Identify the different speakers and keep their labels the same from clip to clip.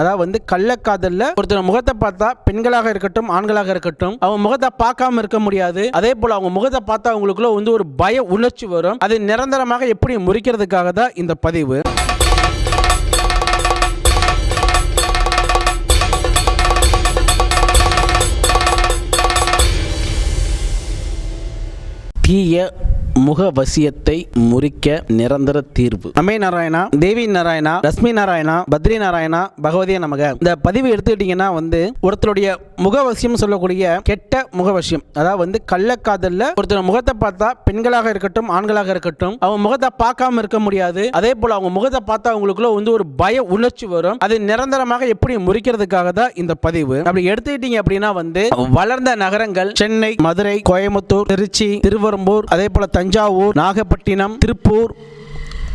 Speaker 1: அதாவது வந்து கள்ளக்காதல்ல ஒருத்தர் முகத்தை பார்த்தா பெண்களாக இருக்கட்டும் ஆண்களாக இருக்கட்டும் அவங்க முகத்தை பார்க்காம இருக்க முடியாது. அதே போல அவங்க முகத்தை பார்த்தா அவங்களுக்குள்ள வந்து ஒரு பய உணர்ச்சி வரும். அது நிரந்தரமாக எப்படி முறிக்கிறதுக்காக தான் இந்த பதிவு. தீய முகவசியத்தை முறிக்க நிரந்தர தீர்வு. அமே நாராயணா தேவி நாராயணா லட்சுமி நாராயணா பத்ரி நாராயணா பகவதிய நமக. இந்த பதிவு எடுத்துக்கிட்டீங்கன்னா வந்து ஒருத்தருடைய முகவசியம் சொல்லக்கூடிய கெட்ட முகவசியம். அதாவது வந்து கள்ளக்காதல்ல ஒருத்தர் முகத்தை பார்த்தா பெண்களாக இருக்கட்டும் ஆண்களாக இருக்கட்டும் அவங்க முகத்தை பார்க்காம இருக்க முடியாது. அதே போல அவங்க முகத்தை பார்த்தா அவங்களுக்குள்ள வந்து ஒரு பய உணர்ச்சி வரும். அது நிரந்தரமாக எப்படி முறிக்கிறதுக்காக தான் இந்த பதிவு. அப்படி எடுத்துக்கிட்டீங்க அப்படின்னா வந்து வளர்ந்த நகரங்கள் சென்னை மதுரை கோயம்புத்தூர் திருச்சி திருவரம்பூர் அதே போல தஞ்சாவூர் நாகப்பட்டினம் திருப்பூர்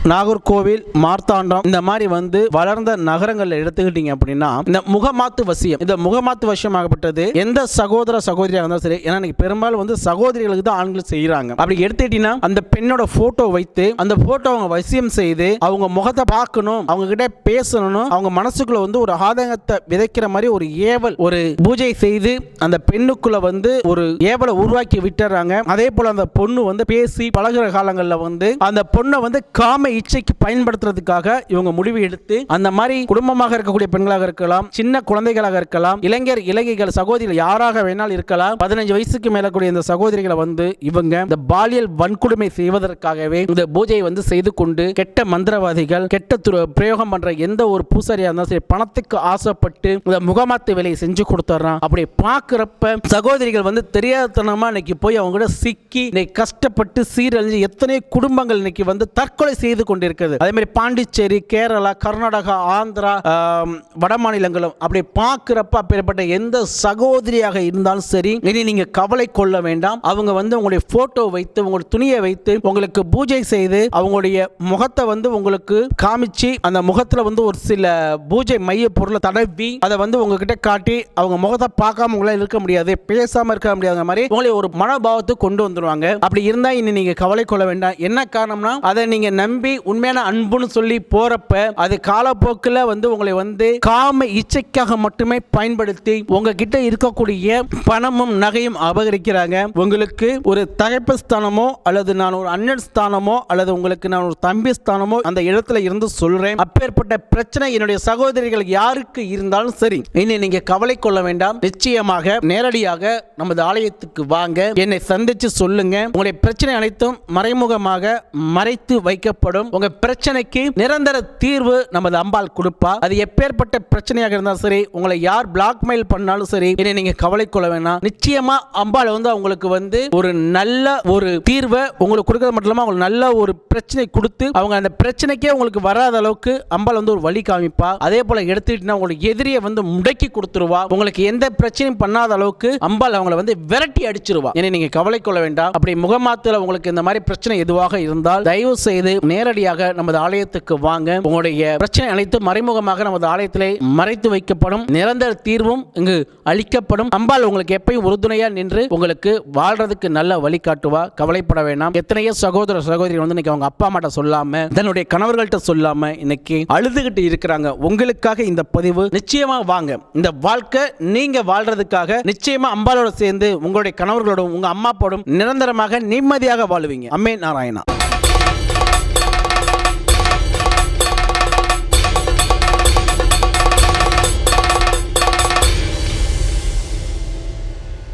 Speaker 1: நாகர்கோவில் மார்த்தாண்டம் இந்த மாதிரி வந்து வளர்ந்த நகரங்களில் எடுத்துக்கிட்டீங்க அப்படின்னா இந்த முகமாத்து வசியம் இந்த முகமாத்து வசியம் ஆகப்பட்டது எந்த சகோதர சகோதரியாக இருந்தாலும் சரி ஏன்னா பெரும்பாலும் வந்து சகோதரிகளுக்கு தான் ஆண்கள் செய்யறாங்க. அப்படி எடுத்துக்கிட்டீங்கன்னா அந்த பெண்ணோட போட்டோ வைத்து அந்த போட்டோ அவங்க வசியம் செய்து அவங்க முகத்தை பார்க்கணும் அவங்க கிட்ட பேசணும் அவங்க மனசுக்குள்ள வந்து ஒரு ஆதங்கத்தை விதைக்கிற மாதிரி ஒரு ஏவல் ஒரு பூஜை செய்து அந்த பெண்ணுக்குள்ள வந்து ஒரு ஏவலை உருவாக்கி விட்டுறாங்க. அதே போல அந்த பொண்ணு வந்து பேசி பழகுற காலங்களில் வந்து அந்த பொண்ணை வந்து காம இச்சைக்கு பயன்படுத்துறதுக்காக இவங்க முடிவு எடுத்து அந்த மாதிரி குடும்பமாக இருக்கக்கூடிய பெண்களாக இருக்கலாம் சின்ன குழந்தைகளாக இருக்கலாம் இளைஞர் இளைஞர்கள் சகோதரிகள் யாராக வேணாலும் இருக்கலாம். பதினஞ்சு வயசுக்கு மேலக்கூடிய இந்த சகோதரிகளை வந்து இவங்க இந்த பாலியல் வன்கொடுமை செய்வதற்காகவே இந்த பூஜையை வந்து செய்து கொண்டு கெட்ட மந்திரவாதிகள் கெட்ட பிரயோகம் பண்ற எந்த ஒரு பூசாரியா இருந்தாலும் சரி பணத்துக்கு ஆசைப்பட்டு இந்த முகமாத்து வேலையை செஞ்சு கொடுத்துட்றான். அப்படி பார்க்குறப்ப சகோதரிகள் வந்து தெரியாதனமா இன்னைக்கு போய் அவங்க கூட சிக்கி இன்னைக்கு கஷ்டப்பட்டு சீரழிஞ்சு எத்தனை குடும்பங்கள் இன்னைக்கு வந்து தற்கொலை செய்து கொண்டிருக்கிறது. அதே மாதிரி பாண்டிச்சேரி கேரளா கர்நாடகா ஆந்திரா வட மாநிலங்களும் அப்படி பார்க்குறப்ப அப்படிப்பட்ட எந்த சகோதரியாக இருந்தாலும் சரி இனி நீங்க கவலை கொள்ள வேண்டாம். அவங்க வந்து உங்களுடைய போட்டோ வைத்து உங்களுடைய துணியை வைத்து உங்களுக்கு பூஜை செய்து அவங்களுடைய முகத்தை வந்து உங்களுக்கு காமிச்சு அந்த முகத்துல வந்து ஒரு சில பூஜை மைய பொருளை தடவி அதை வந்து உங்ககிட்ட காட்டி அவங்க முகத்தை பார்க்காம உங்களால் இருக்க முடியாது பேசாம இருக்க முடியாத மாதிரி உங்களை ஒரு மனோபாவத்தை கொண்டு வந்துருவாங்க. அப்படி இருந்தா இனி நீங்க கவலை கொள்ள வேண்டாம். என்ன காரணம்னா அதை நீங்க நம்பி உண்மையான அன்புன்னு சொல்லி போறப்ப அது காலப்போக்கில் வந்து உங்களை வந்து காம இச்சைக்காக மட்டுமே பயன்படுத்தி உங்ககிட்ட இருக்கக்கூடிய பணமும் நகையும் அபகரிக்கிறாங்க. உங்களுக்கு ஒரு தகைப்பு ஸ்தானமோ அல்லது நான் ஒரு அண்ணன் ஸ்தானமோ அல்லது உங்களுக்கு நான் ஒரு தம்பி ஸ்தானமோ அந்த இடத்துல இருந்து சொல்றேன். அப்பேற்பட்ட பிரச்சனை என்னுடைய சகோதரிகள் யாருக்கு இருந்தாலும் சரி இனி நீங்க கவலை கொள்ள வேண்டாம். நிச்சயமாக நேரடியாக நமது ஆலயத்துக்கு வாங்க. என்னை சந்திச்சு சொல்லுங்க. உங்களுடைய பிரச்சனை அனைத்தும் மறைமுகமாக மறைத்து வைக்கப்படும். உங்க பிரச்சனைக்கு நிரந்தர தீர்வு நமது அம்பாள் கொடுப்பா. அது எப்பேற்பட்ட பிரச்சனையாக இருந்தாலும் சரி உங்களை யார் பிளாக் மெயில் பண்ணாலும் சரி இனி நீங்க கவலை கொள்ள வேணாம். நிச்சயமா அம்பாள் வந்து அவங்களுக்கு வந்து ஒரு நல்ல ஒரு தீர்வை உங்களுக்கு கொடுக்கறது மட்டும் இல்லாம அவங்களுக்கு நல்ல ஒரு பிரச்சனை கொடுத்து அவங்க அந்த பிரச்சனைக்கே உங்களுக்கு வராத அளவுக்கு அம்பாள் வந்து ஒரு வழி காமிப்பா. அதே போல எடுத்துக்கிட்டா உங்களுக்கு எதிரியை வந்து முடக்கி கொடுத்துருவா. உங்களுக்கு எந்த பிரச்சனையும் பண்ணாத அளவுக்கு அம்பாள் அவங்கள வந்து விரட்டி அடிச்சிருவா. இனி நீங்க கவலை கொள்ள வேண்டாம். அப்படி முகமாத்துல உங்களுக்கு இந்த மாதிரி பிரச்சனை எதுவாக இருந்தால் தயவு செய்து நேர நேரடியாக நமது ஆலயத்துக்கு வாங்க. உங்களுடைய பிரச்சனை அனைத்து மறைமுகமாக நமது ஆலயத்திலே மறைத்து வைக்கப்படும். நிரந்தர தீர்வும் இங்கு அளிக்கப்படும். அம்பாள் உங்களுக்கு எப்பயும் உறுதுணையா நின்று உங்களுக்கு வாழ்றதுக்கு நல்ல வழி காட்டுவா. கவலைப்பட வேண்டாம் எத்தனையோ சகோதர சகோதரி வந்து இன்னைக்கு அவங்க அப்பா அம்மாட்ட சொல்லாம தன்னுடைய கணவர்கள்ட்ட சொல்லாம இன்னைக்கு அழுதுகிட்டு இருக்கிறாங்க. உங்களுக்காக இந்த பதிவு. நிச்சயமா வாங்க. இந்த வாழ்க்கை நீங்க வாழ்றதுக்காக நிச்சயமா அம்பாளோட சேர்ந்து உங்களுடைய கணவர்களோடும் உங்க அம்மா அப்பாவோடும் நிரந்தரமாக நிம்மதியாக வாழுவீங்க. அம்மே நாராயணா.